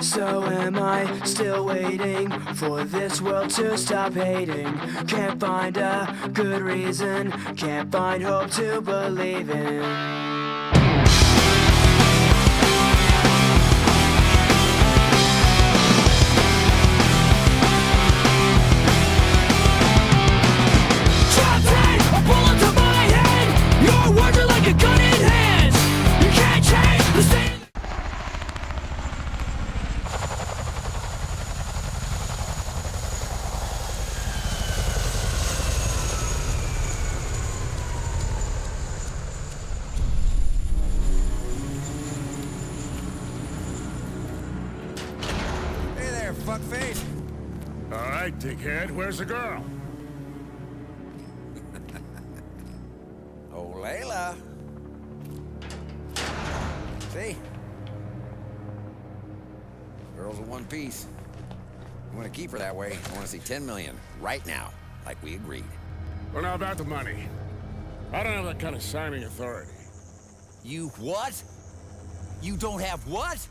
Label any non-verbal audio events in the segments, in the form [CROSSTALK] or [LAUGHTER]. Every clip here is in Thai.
So am I still waiting for this world to stop hating? Can't find a good reason, can't find hope to believe in. Fuckface. All right, dickhead, where's the girl? [LAUGHS] Oh, Layla. See? Girl's in one piece. You want to keep her that way? I want to see 10 million right now, like we agreed. Well, now about the money. I don't have that kind of signing authority. You what? You don't have what?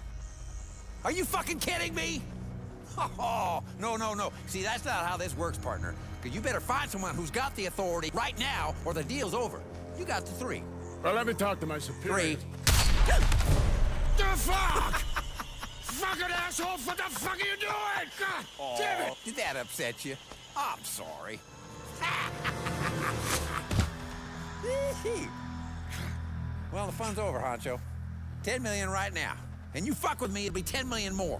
Are you fucking kidding me? Oh, no, no, no. See, that's not how this works, partner. Because you better find someone who's got the authority right now, or the deal's over. You got the three. Well, let me talk to my superior. Three. The fuck? [LAUGHS] Fucking asshole, what the fuck are you doing? God damn it! Did that upset you? I'm sorry. [LAUGHS] well, the fun's over, Honcho. Ten million right now. And you fuck with me, it'll be ten million more.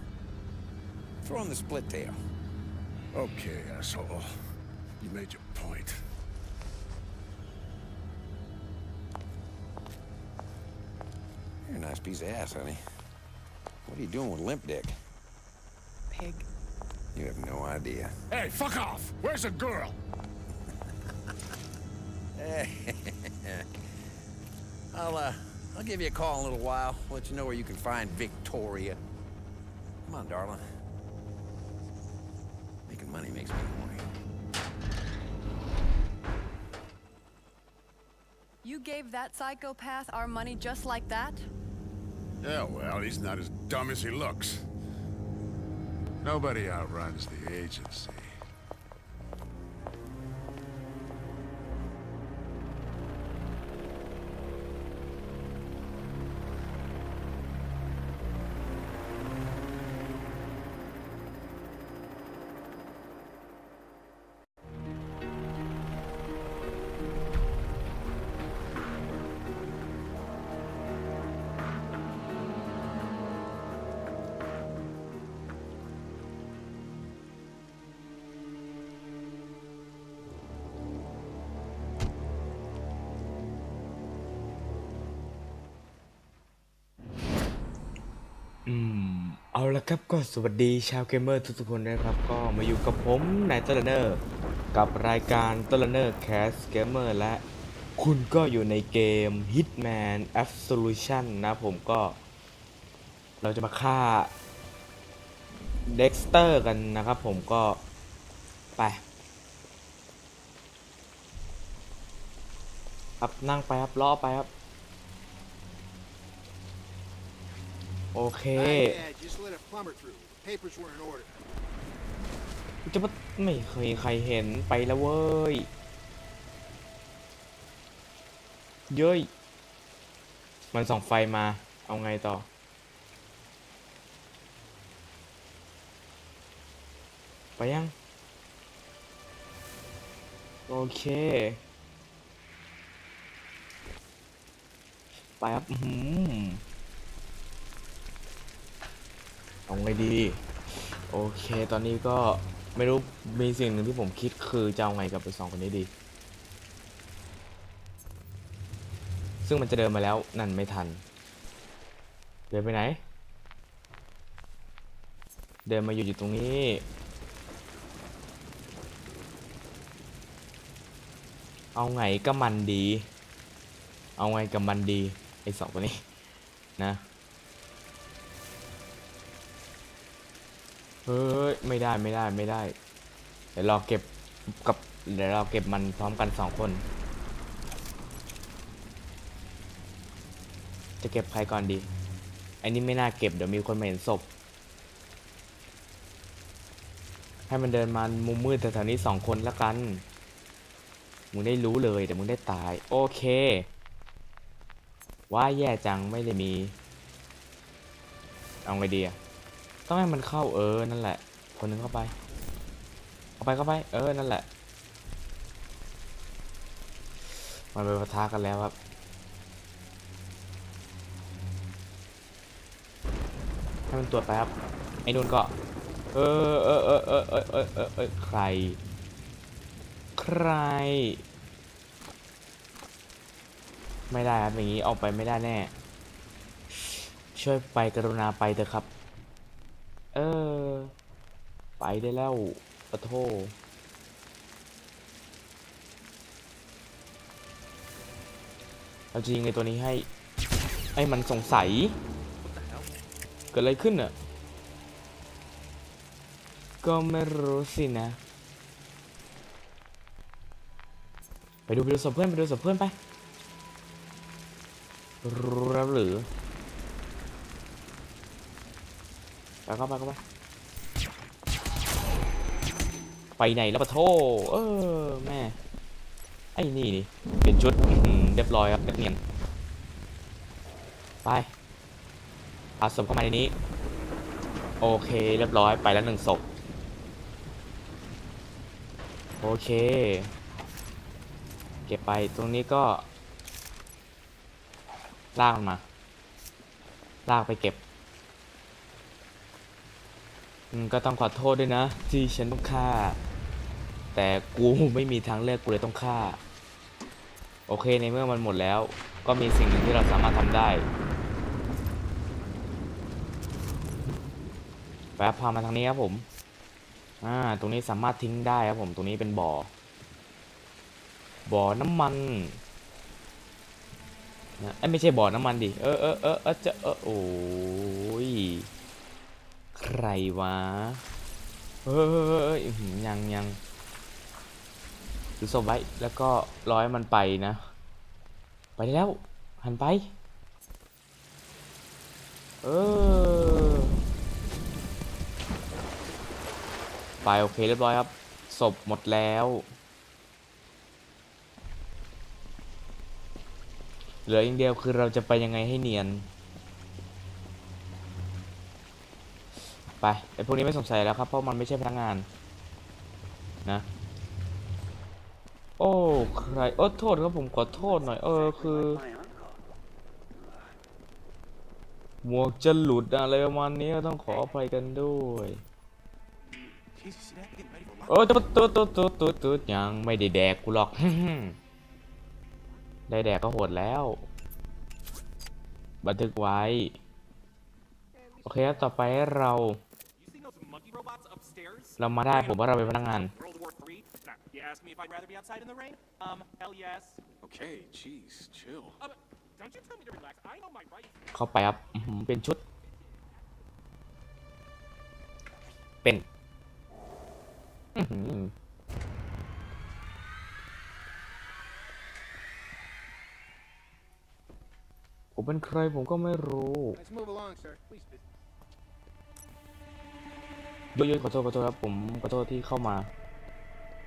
Throw in the split tail. Okay, asshole. You made your point. You're a nice piece of ass, honey. What are you doing with Limp Dick? Pig. You have no idea. Hey, fuck off! Where's the girl? I'll, uh, I'll give you a call in a little while. Let you know where you can find Victoria. Come on, darling. Making money makes me horny. You gave that psychopath our money just like that? Yeah, well, he's not as dumb as he looks. Nobody outruns the agency. ครับก็สวัสดีชาวเกมเมอร์ทุกๆคนนะครับก็มาอยู่กับผมนายตลเนอร์กับรายการตลเนอร์แคสเกมเมอร์และคุณก็อยู่ในเกม Hitman Absolution นะผมก็ เราจะมาฆ่า Dexter กันนะครับผมก็ไปครับนั่งไปครับล้อไปครับ โอเค Yeah, just let a plumber through. The papers were in order. จะมาไม่เคยใครเห็นไปแล้วเว้ย เย้ย มันส่องไฟมา เอาไงต่อ ไปยัง โอเค ไปครับอื้อหือ เอาไงดี โอเค ตอนนี้ก็ไม่รู้มีสิ่งหนึ่งที่ผมคิดคือจะเอาไงกับไปสองคนนี้ดี ซึ่งมันจะเดินมาแล้วนั่นไม่ทัน เดินไปไหน เดินมาอยู่อยู่ตรงนี้เอาไงก็มันดี เอาไงกับมันดีไอ้สองคนนี้นะ เฮ้ยไม่ได้ไม่ได้ไม่ได้ เดี๋ยวเราเก็บกับเดี๋ยวเราเก็บมันพร้อมกันสองคน จะเก็บใครก่อนดี อันนี้ไม่น่าเก็บเดี๋ยวมีคนมาเห็นศพ ให้มันเดินมามุมมืดแถวๆนี้สองคนละกันมึงได้รู้เลยแต่มึงได้ตาย โอเค ว่าแย่จังไม่ได้มี เอาไงดีอะ ต้องให้มันเข้าเออนั่นแหละ คนหนึงเข้าไป เข้าไปเข้าไป เออนั่นแหละ มันไปปะทะกันแล้วครับให้มันตรวจไปครับ ไอ้นุ่นก็ เออเออเออเออเออเออเออเออใคร ใคร ไม่ได้ครับอย่างนี้ออกไปไม่ได้แน่ ช่วยไปกรุณาไปเถอะครับ เออ ไปได้แล้วปะโทเราจะยิงไอ้ตัวนี้ให้ ไอ้มันสงสัย เกิดอะไรขึ้นอะ ก็ไม่รู้สินะ ไปดูไปดูศพเพื่อนไปดูศพเพื่อนไปรู้แล้วหรือ ไปเข้าไปเข้าไปไปไหนแล้วปะโทเออแม่ไอ้นี่นี่เป็นชุดเรียบร้อยครับเรียนไปพาศพเข้ามาในนี้ โอเคเรียบร้อยไปแล้วหนึ่งศพโอเค เก็บไปตรงนี้ก็ลากมาลากไปเก็บ ก็ต้องขอโทษด้วยนะ ที่ฉันต้องฆ่า แต่กูไม่มีทางเลือกกูเลยต้องฆ่า โอเคในเมื่อมันหมดแล้ว ก็มีสิ่งหนึ่งที่เราสามารถทำได้แป๊บพามาทางนี้ครับผม อ่า ตรงนี้สามารถทิ้งได้ครับผม ตรงนี้เป็นบ่อ บ่อน้ำมันนะเอ้ไม่ใช่บ่อน้ำมันดิ เออเออเออเออจะเออโอ้ย ใครวะเฮ้ยยังยังถือศพไว้แล้วก็ร้อยมันไปนะ ไปแล้ว หันไป เออ ไปโอเคเรียบร้อยครับ ศพหมดแล้วเหลืออย่างเดียวคือเราจะไปยังไงให้เนียน ไปไอพวกนี้ไม่สงสัยแล้วครับ เพราะมันไม่ใช่พนักงาน นะ โอ้ใครโอ้โทษครับผมขอโทษหน่อย เออคือ หมวกจะหลุดอะไรประมาณนี้ต้องขออภัยกันด้วยโอ้ตุ๊ดตุ๊ดตุ๊ดตุ๊ดตุ๊ดตุ๊ดยังไม่ได้แดกกูหรอก ได้แดกก็โหดแล้ว บันทึกไว้ โอเคครับต่อไปเรา เรามาได้ผมว่าเราเป็นพนักงาน World War III? Nah, you asked me if I'd rather be outside in the rain? Um, hell yes. Okay, jeez, chill. Uh, but don't you tell me to relax. I know my rights. เข้าไปครับอื้อหือเป็นชุด เป็นอื้อหือผมเป็นใครผมก็ไม่รู้ Let's move along, sir. Please. เยอะๆขอโทษขอโทษครับผมขอโทษที่เข้ามา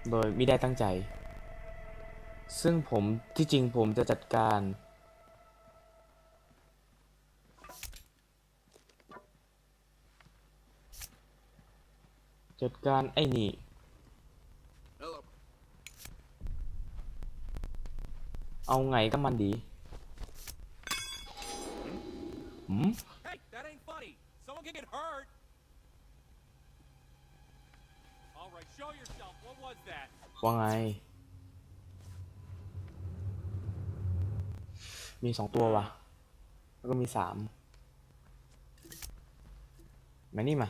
โดยไม่ได้ตั้งใจ ซึ่งผมที่จริงผมจะจัดการ จัดการไอ้นี่ Hello. เอาไงก็มันดีหืม ว่าไง มีสองตัววะแล้วก็มีสามมานี่มา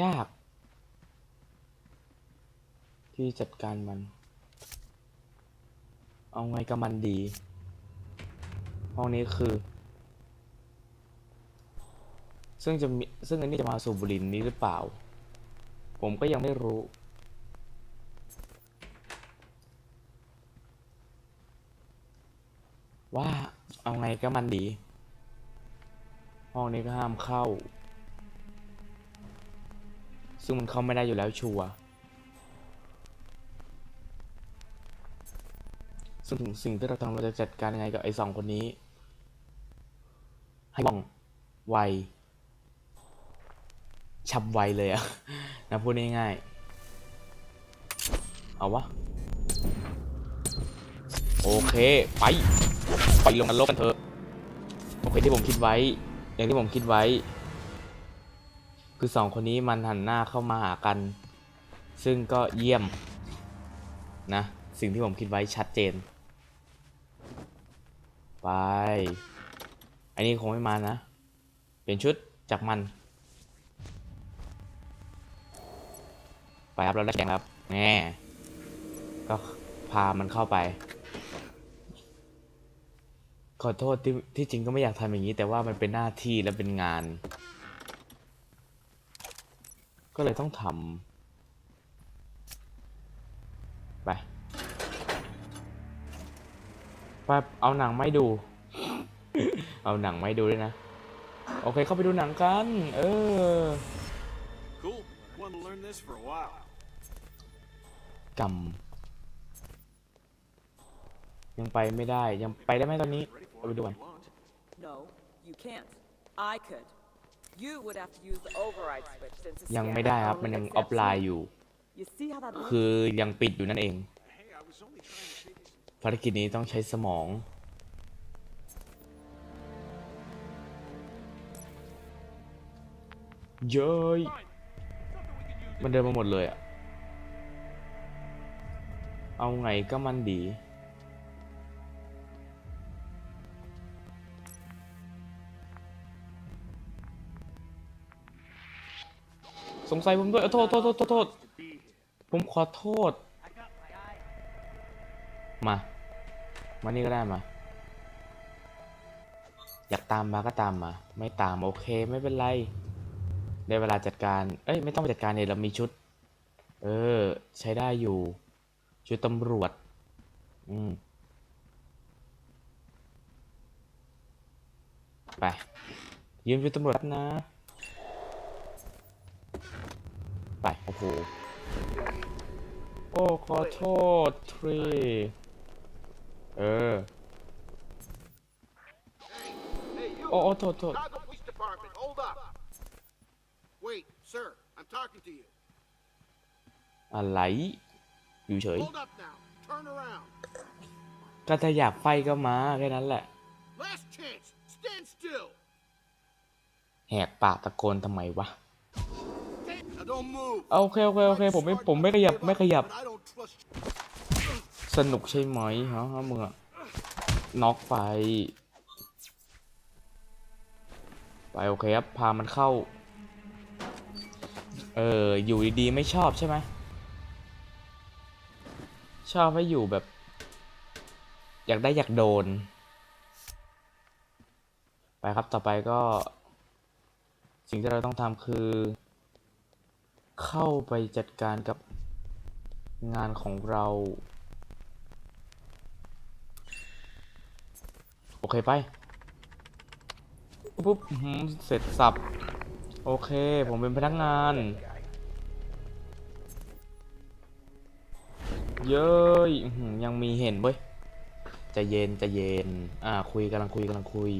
ยาก ที่จัดการมัน เอาไงกับมันดี ห้องนี้คือ ซึ่งจะมีซึ่งอันนี้จะมาสู่บุรินนี้หรือเปล่า ผมก็ยังไม่รู้ ว่าเอาไงก็มันดี ห้องนี้ก็ห้ามเข้า ซึ่งมันเข้าไม่ได้อยู่แล้วชัวร์ซึ่งถึงสิ่งที่เราทำเราจะจัดการยังไงกับไอ้สองคนนี้ ให้ว่องไว ฉับไวเลยอะนะพูดง่ายๆ เอาวะ โอเค ไป ไปลงกันโลกกันเถอะ โอเคที่ผมคิดไว้ อย่างที่ผมคิดไว้ คือสองคนนี้มันหันหน้าเข้ามาหากัน ซึ่งก็เยี่ยม นะ สิ่งที่ผมคิดไว้ชัดเจน ไป อันนี้คงไม่มานะ เปลี่ยนชุดจากมัน ไป ครับเราได้แข่งครับแง่ก็พามันเข้าไป ขอโทษที่ที่จริงก็ไม่อยากทำอย่างนี้ แต่ว่ามันเป็นหน้าที่และเป็นงาน ก็เลยต้องทำไปไปเอาหนังไม่ดู เอาหนังไม่ดูด้วยนะ โอเคเข้าไปดูหนังกัน เออ Cool. Wanted to learn this for a while. กรรม ยังไปไม่ได้ยังไปได้ไหมตอนนี้เอาไปดูกัน No, you can't. I could. You would have to use the override switch since the ยัง scanner ไม่ได้ครับ only มันยัง accepts ออฟไลน์อยู่ You see how that คือ works? ยังปิดอยู่นั่นเอง Hey, I was only trying to figure some ภารกิจนี้ต้องใช้สมอง เย้ยมันเดินมาหมดเลยอะ เอาไงก็มันดี สงสัยผมด้วยเอ้าโทษโทษโทษโทษ ผมขอโทษ มา มานี่ก็ได้มา อยากตามมาก็ตามมา ไม่ตามโอเคไม่เป็นไร ได้เวลาจัดการ เอ้ยไม่ต้องไปจัดการเลยเรามีชุด เออ ใช้ได้อยู่ ชุดตำรวจ อืม ไป ยืมชุดตำรวจนะ ไป โอ้โห โอ้ ขอโทษทรี เออ Hey, you! โอ้โอ้โทษโทษ Chicago Police Department, hold up! Wait, sir, I'm talking to you. อะไร อยู่เฉย Hold up now. Turn around. ก็ถ้าอยากไฟก็มาแค่นั้นแหละ Last chance. Stand still. แหกปากตะโกนทำไมวะ Now don't move. โอเคโอเคโอเคผมไม่ผมไม่ขยับไม่ขยับ But I don't trust you. สนุกใช่ไหมฮะมึงอะน็อกไป ไปโอเคครับ พามันเข้า เอออยู่ดีๆไม่ชอบใช่ไหม ชอบให้อยู่แบบ อยากได้อยากโดน ไปครับต่อไปก็ สิ่งที่เราต้องทำคือ เข้าไปจัดการกับงานของเรา โอเคไปปุ๊บเสร็จสับ โอเค ผมเป็นพนักงาน เย้ยอื้อหือยังมีเห็นเว้ยใจะเย็นใจะเย็น อ่า คุยกำลังคุยกำลังคุย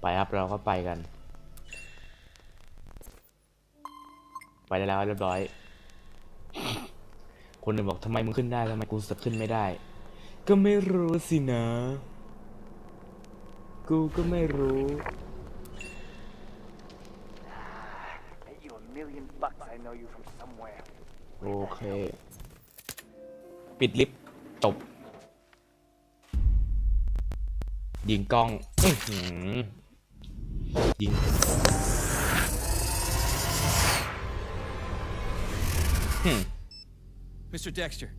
ไปครับเราก็ไปกัน ไปได้แล้วเรียบร้อย คนหนึ่งบอกทำไมมึงขึ้นได้ทำไมกูจะขึ้นไม่ได้ ก็ไม่รู้สินะ กูก็ไม่รู้ Bet you a million bucks I know you from somewhere. โอเค ปิดลิฟต์จบ ยิงกล้องอื้อหือยิง Mr. Dexter,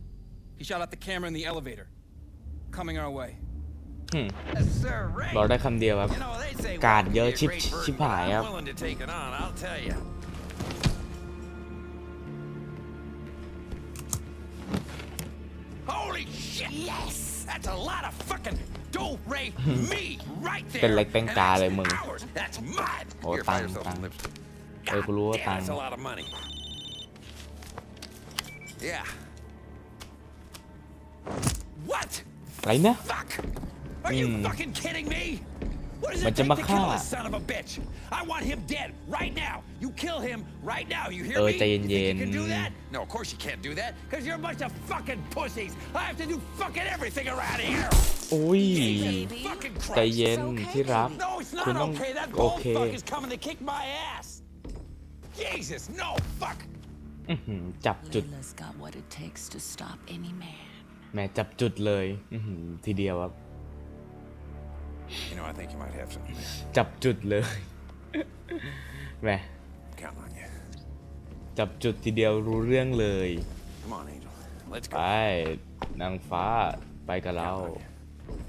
he shot out the camera in the elevator. Coming our way. อืม Yes, sir, right. บอกได้คำเดียวครับ You know, they say การ one เยอะ can be a ชิบ great ชิบ burden, หาย but ครับ shit! Yes! That's a lot of fucking do re [LAUGHS] me right there. เป็นเล็กเป็น And กา that's เลยมึง ours. That's mine. Oh, Here, buy tang, yourself some tang. lipstick. เออกูรู้ว่า Damn, ตัง that's ค์ a lot of money. Yeah. What? อะไรนะ Fuck! Are you Hmm. fucking kidding me? What does Mà it chả take mắc to kill ha. this son of a bitch? I want him dead right now. You kill him right now. You hear Ờ, me?ใจ You think you can do ย็นๆ that? No, of course you can't do that. Because you're a bunch of fucking pussies. I have to do fucking everything around here. อุ้ย Fucking ใจ Christ. เย็นที่รัก No, it's คุณ not ต้อง okay. That โอ gold เค fuck is coming to kick my ass. Jesus, no, fuck. อื้อหือจับจุด Layla's got what it takes to stop any man. แหม่จับจุดเลยอื้อหือทีเดียวครับ You know, I think you might have something there. จับจุดเลยแหม Counting on you. จับจุดทีเดียวรู้เรื่องเลย Come on, Angel. Let's ไป go. นางฟ้าไปกับเรา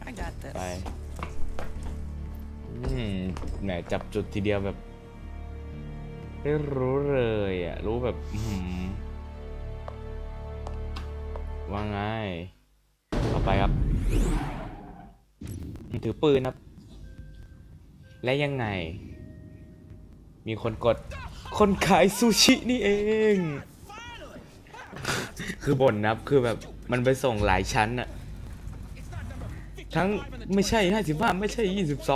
I got this. ไปอืมแหมจับจุดทีเดียวแบบไม่รู้เลยอะ รู้แบบอื้อหือว่าไงเอาไปครับ ถือปืนครับ และยังไง มีคนกด คนขายซูชินี่เอง คือบ่นนะครับ คือแบบมันไปส่งหลายชั้นอะทั้งไม่ใช่55ไม่ใช่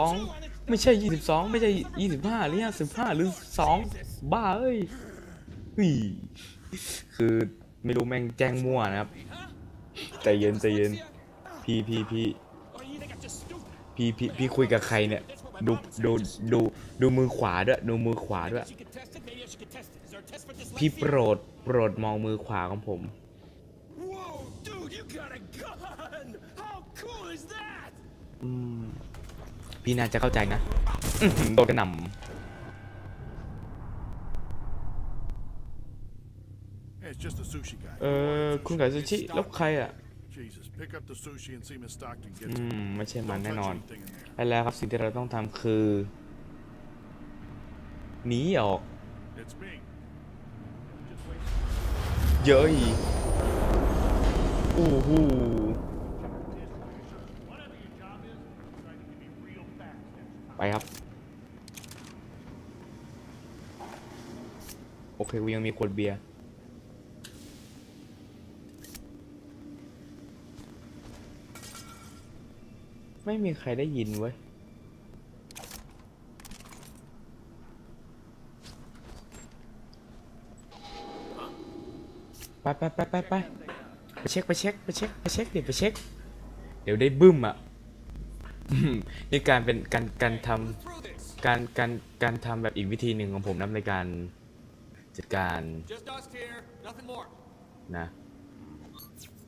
22ไม่ใช่22ไม่ใช่25หรือ55หรือ2บ้าเอ้ยเฮ้ยคือไม่รู้แม่งแจ้งมั่วนะครับ ใจเย็นใจเย็นพี่พี่พี่ พี่พี่พี่คุยกับใครเนี่ยดูดูดูดูมือขวาด้วยดูมือขวาด้วย พี่โปรดโปรดมองมือขวาของผม Whoa, dude, you got a gun! How cool is that? พี่น่าจะเข้าใจนะอื้อหือโดนกระหน่ Hey, it's just a sushi guy. ำเออคุณขายซูชิแล้วใครอะ Jesus, pick up the sushi and see Miss Stockton get อืมไม่ใช่มัน Don't แน่ touch นอน anything in there. ใช่แล้วครับสิ่งที่เราต้องทำคือ หนีออก It's me. เยอะอีกโอ้โหไปครับ โอเคกูยังมีขวดเบียร์ ไม่มีใครได้ยินเว้ย ไปไปไปไปไปไปเช็คไปเช็คไปเช็คไปเช็คดิไปเช็ค เดี๋ยวได้บึ้มอะอืมนี่การเป็นการการทำการการการทำแบบอีกวิธีหนึ่งของผมนะในการจัดการ Just us here, nothing more. นะ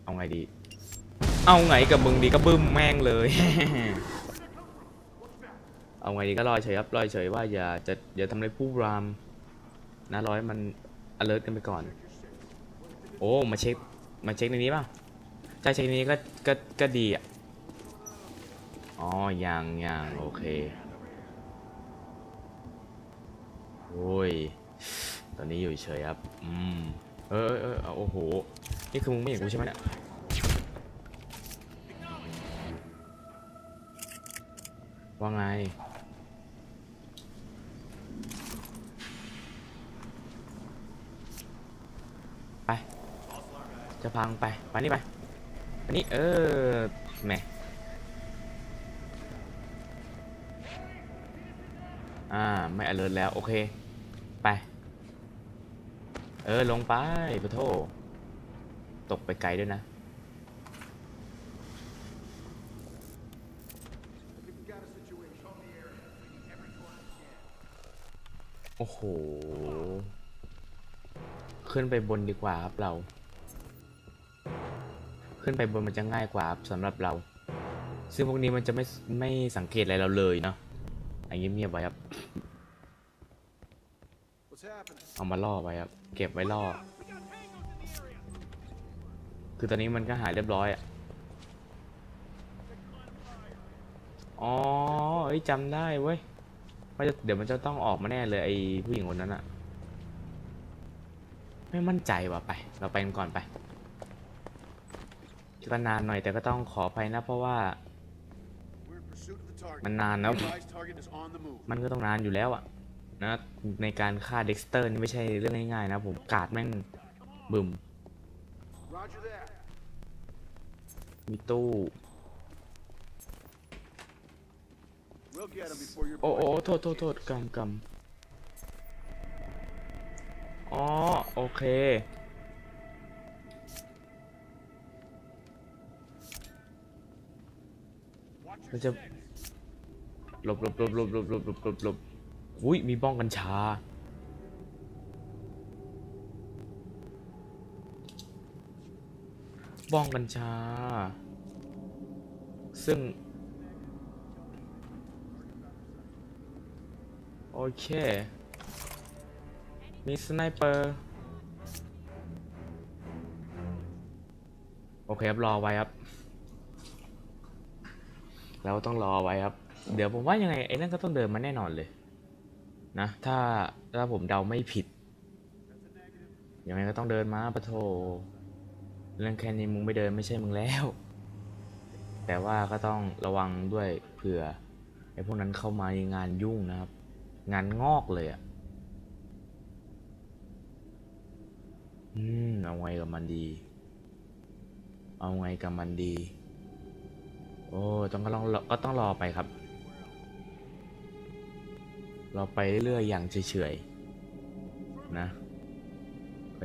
เอาไงดี เอาไงกับมึงดีก็บึ้มแม่งเลย เอาไงดีก็รอยเฉยครับรอยเฉยว่าอย่าจะอย่าทำอะไรผู้รามนะรอยมัน alert กันไปก่อน โอ้มาเช็คมาเช็คในนี้ป่ะใช่เช็คในนี้ก็ก็ก็ดีอะอ๋อยังยังโอเคโอ้ยตอนนี้อยู่เฉยครับอืมเออเออเออโอ้โหนี่คือมึงไม่เห็นกูใช่ไหมเนี่ย ว่าไง ไป จะพังไปไปนี่ไปอันนี้เออแหมอ่า ไม่ alert แล้ว โอเค ไป เออ ลงไปปะโท ตกไปไกลด้วยนะ โอ้โห ขึ้นไปบนดีกว่าครับเรา ขึ้นไปบนมันจะง่ายกว่าสำหรับเรา ซึ่งพวกนี้มันจะไม่ไม่สังเกตอะไรเราเลยเนาะอันนี้เงียบไว้ครับ เอามาล่อไว้ครับ เก็บไว้ล่อ คือตอนนี้มันก็หายเรียบร้อยอะ อ๋อเอ้จำได้เว้ย ว่าจะเดี๋ยวมันจะต้องออกมาแน่เลยไอ้ผู้หญิงคนนั้นอะไม่มั่นใจว่ะไป เราไปกันก่อนไปก็นานหน่อยแต่ก็ต้องขอไปนะเพราะว่า มันนานแล้ว มันก็ต้องนานอยู่แล้วอะนะในการฆ่าเด็กสเตอร์นี่ไม่ใช่เรื่องง่ายๆนะผมกาดแม่งบึมมีตู้ We'll get him before your โอ้โอ้ boys โทษโทษโทษกำกำอ๋อ โอเคมันจะหลบหลบหลบหลบหลบหลบหลบหลบหลบอุ้ยมีบ้องกัญชา บ้องกัญชา ซึ่ง โอเค มีสไนเปอร์ โอเคครับรอไว้ครับ เราต้องรอไว้ครับ เดี๋ยวผมว่ายังไงไอ้นั่นก็ต้องเดินมาแน่นอนเลยนะถ้าถ้าผมเดาไม่ผิด ยังไงก็ต้องเดินมาปะโทเรื่องแค่นี้มึงไม่เดินไม่ใช่มึงแล้ว แต่ว่าก็ต้องระวังด้วยเผื่อไอ้พวกนั้นเข้ามาในงานยุ่งนะครับ งานงอกเลยอะ่ะอืม เอาไงกับมันดี เอาไงกับมันดี โอ้ต้องก็ต้องก็ต้องรอไปครับ รอไปเรื่อยๆอย่างเฉยๆนะ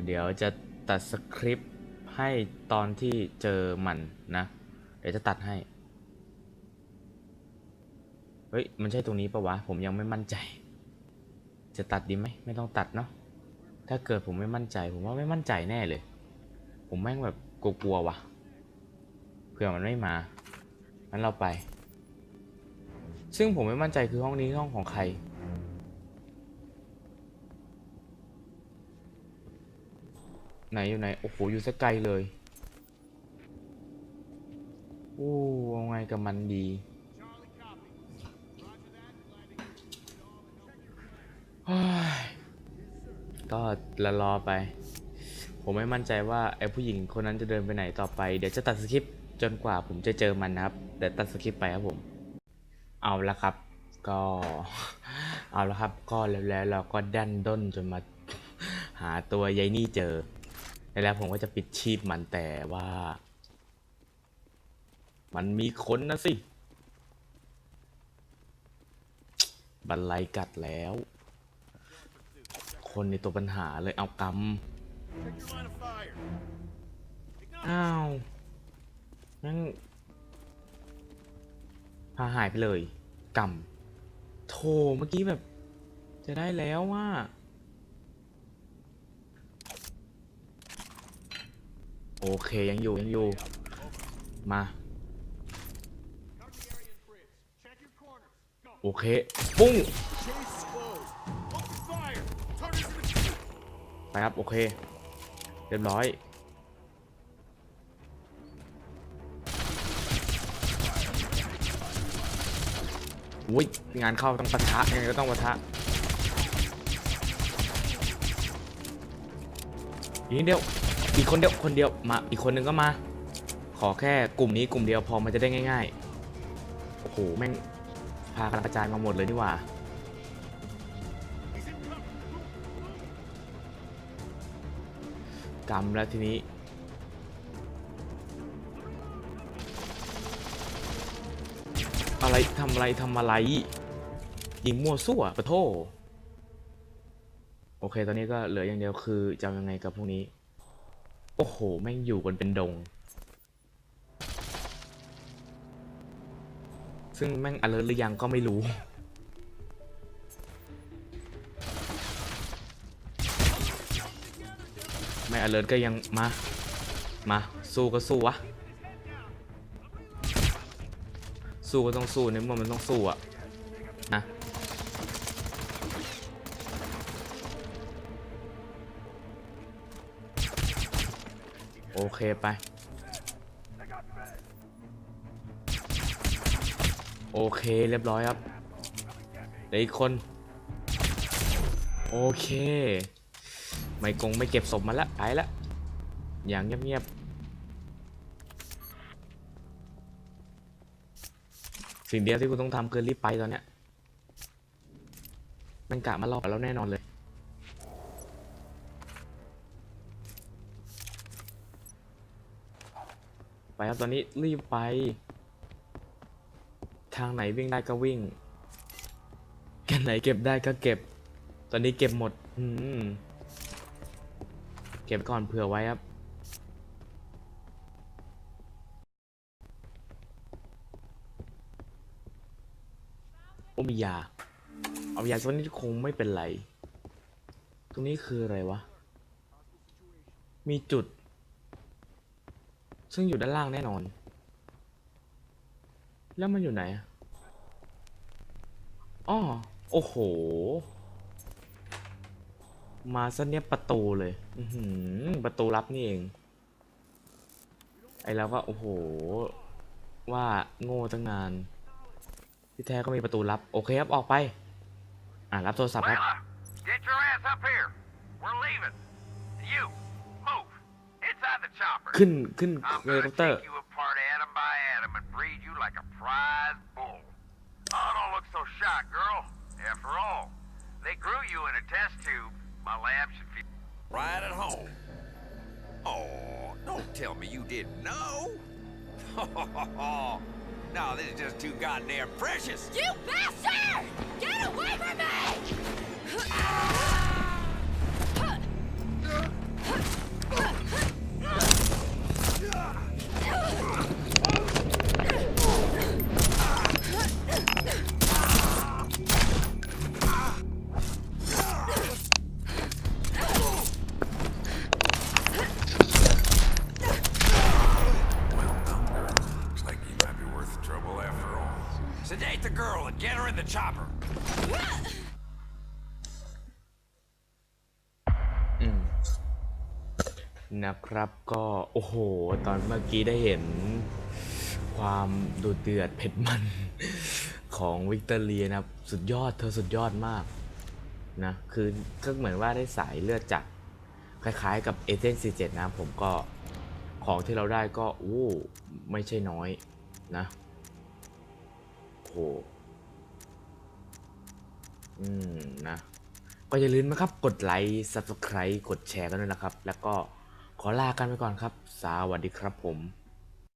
เดี๋ยวจะตัดสคริปต์ให้ตอนที่เจอมันนะ เดี๋ยวจะตัดให้ เฮ้ย มันใช่ตรงนี้ปะวะ ผมยังไม่มั่นใจ จะตัดดีไหมไม่ต้องตัดเนาะถ้าเกิดผมไม่มั่นใจ ผมว่าไม่มั่นใจแน่เลย ผมแม่งแบบกลัวๆว่ะเผื่อมันไม่มางั้นเราไป ซึ่งผมไม่มั่นใจคือห้องนี้ห้องของใคร ไหนอยู่ไหนโอ้โหอยู่สักไกลเลยโอ้เอาไงกับมันดี เฮ้ย ก็ละรอไป ผมไม่มั่นใจว่าไอ้ผู้หญิงคนนั้นจะเดินไปไหนต่อไป เดี๋ยวจะตัดสคริปต์จนกว่าผมจะเจอมันนะครับ แต่ตัดสคริปต์ไปครับผม เอาละครับ ก็ เอาละครับ ก็แล้วแล้วเราก็ดันด้นจนมาหาตัวยายนี่เจอ แล้วผมก็จะปิดชีพมันแต่ว่า มันมีคนนะสิ บันไลกัดแล้ว คนในตัวปัญหาเลยเอากำอ้าวนั่นพาหายไปเลยกำโธ่เมื่อกี้แบบ จะได้แล้วว่าโอเค ยังอยู่ ยังอยู่ มา โอเค ปุ้ง ไปครับ โอเค เรียบร้อย อุ้ย งานเข้าต้องปะทะยังไงก็ต้องปะทะอีกเดียว อีกคนเดียวคนเดียวมา อีกคนนึงก็มา ขอแค่กลุ่มนี้กลุ่มเดียวพอมันจะได้ง่าย ๆ โอ้โห แม่งพากระจายมาหมดเลยนี่หว่า กรรมแล้วทีนี้ อะไรทำอะไรทำอะไร ยิงมั่วซั่วปะโทโอเค ตอนนี้ก็เหลืออย่างเดียวคือจะยังไงกับพวกนี้ โอ้โห แม่งอยู่กันเป็นดง ซึ่งแม่งอเลิร์หรือยังก็ไม่รู้ อเลิร์ก็ยังมา มา สู้ก็สู้วะ สู้ก็ต้องสู้ในเมื่อมันต้องสู้อะนะโอเคไป โอเคเรียบร้อยครับเดี๋ยวอีกคน โอเค ไม่กงไม่เก็บศพมาละไปละ อย่างเงียบๆสิ่งเดียวที่กูต้องทำคือรีบไปตอนเนี้ยมันกะมาหลอกเราแน่นอนเลยไปครับตอนนี้รีบไป ทางไหนวิ่งได้ก็วิ่งกันไหนเก็บได้ก็เก็บ ตอนนี้เก็บหมด อืม ก็บก่อนเผื่อไว้ครับ โอ้มียา เอายาสักนิดคงไม่เป็นไร ตรงนี้คืออะไรวะ มีจุด ซึ่งอยู่ด้านล่างแน่นอน แล้วมันอยู่ไหนอะอ้อโอ้โห มาซะเนี้ยประตูเลยอือหือประตูลับนี่เอง ไอเราก็โอ้โห ว่าโง่ตั้งนาน ที่แท้ก็มีประตูลับ โอเคครับ ออกไป อ่ารับโทรศัพท์ครับ Get your ass up here. We're leaving. You, move. Inside the chopper. ขึ้นขึ้น I'm เฮลิ gonna คอปเตอร์ take you apart atom by atom and breed you like a prize bull. Oh, don't look so shocked, girl. After all, they grew you in a test tube. My lab should feel. Right at home. Oh, don't tell me you didn't know. no, this is just too goddamn precious. You bastard! Get away from me! Looks the chopper. นะครับก็โอ้โห ตอนเมื่อกี้ได้เห็นความดุเดือดเผ็ดมันของวิกตอเรียนะครับ สุดยอดเธอสุดยอดมากนะคือก็เหมือนว่าได้สายเลือดจากคล้ายๆกับเอเ n นซีเนะผมก็ของที่เราได้ก็โอ้ไม่ใช่น้อยนะโอ้โห อืมนะ ก็อย่าลืมนะครับ กดไลค์ Subscribe กดแชร์กันด้วยนะครับ แล้วก็ขอลากันไปก่อนครับ สวัสดีครับผม